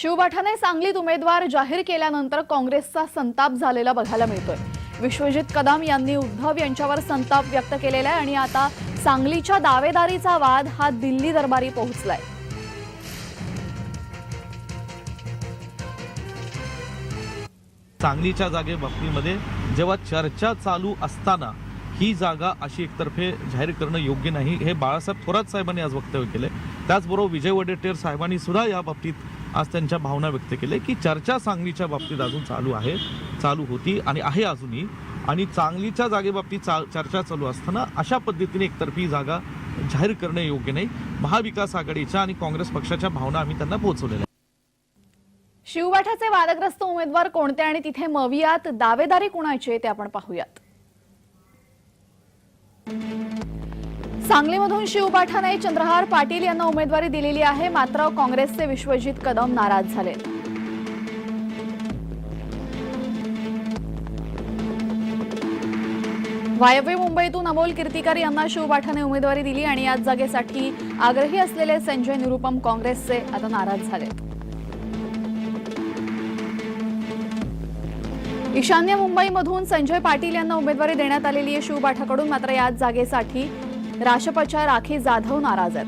शिवबाठाने सांगलीत उमेदवार जाहीर केल्यानंतर काँग्रेसचा संताप झालेला बघायला मिळतोय. विश्वजित कदम यांनी उद्धव यांच्यावर संताप व्यक्त केलेला आहे आणि आता सांगलीच्या दावेदारीचा वाद हा दिल्ली दरबारी पोहोचलाय. सांगलीच्या जागे बाबतीमध्ये जेव्हा चर्चा चालू असताना ही जागा अशी एकतर्फे जाहीर करणं योग्य नाही हे बाळासाहेब थोरात साहेबांनी आज वक्तव्य केले त्याचबरोबर विजय वडेट्टीवार साहेबांनी सुद्धा या बाबतीत आज त्यांच्या भावना व्यक्त केल्या की चर्चा सांगलीच्या बाबतीत अजून चालू आहे चालू होती आणि आहे अजूनही. आणि चांगलीच्या जागेबाबतीत चा चर्चा चालू असताना अशा पद्धतीने एकतर्फी जागा जाहीर करणं योग्य नाही. महाविकास आघाडीच्या आणि काँग्रेस पक्षाच्या भावना आम्ही त्यांना पोहोचवलेल्या शिवबाठाचे वादग्रस्त उमेदवार कोणते आणि तिथे मवियात दावेदारी कुणाची ते आपण पाहूयात. सांगलीमधून शिवपाठाने चंद्रहार पाटील यांना उमेदवारी दिलेली आहे. मात्र काँग्रेसचे विश्वजित कदम नाराज झाले. वायव्य मुंबईतून अमोल कीर्तीकर यांना शिवपाठाने उमेदवारी दिली आणि याच जागेसाठी आग्रही असलेले संजय निरुपम काँग्रेसचे आता नाराज झाले. ईशान्य मुंबईमधून संजय पाटील यांना उमेदवारी देण्यात आलेली आहे शिवपाठाकडून मात्र याच जागेसाठी राशपच्या राखी जाधव नाराज आहेत.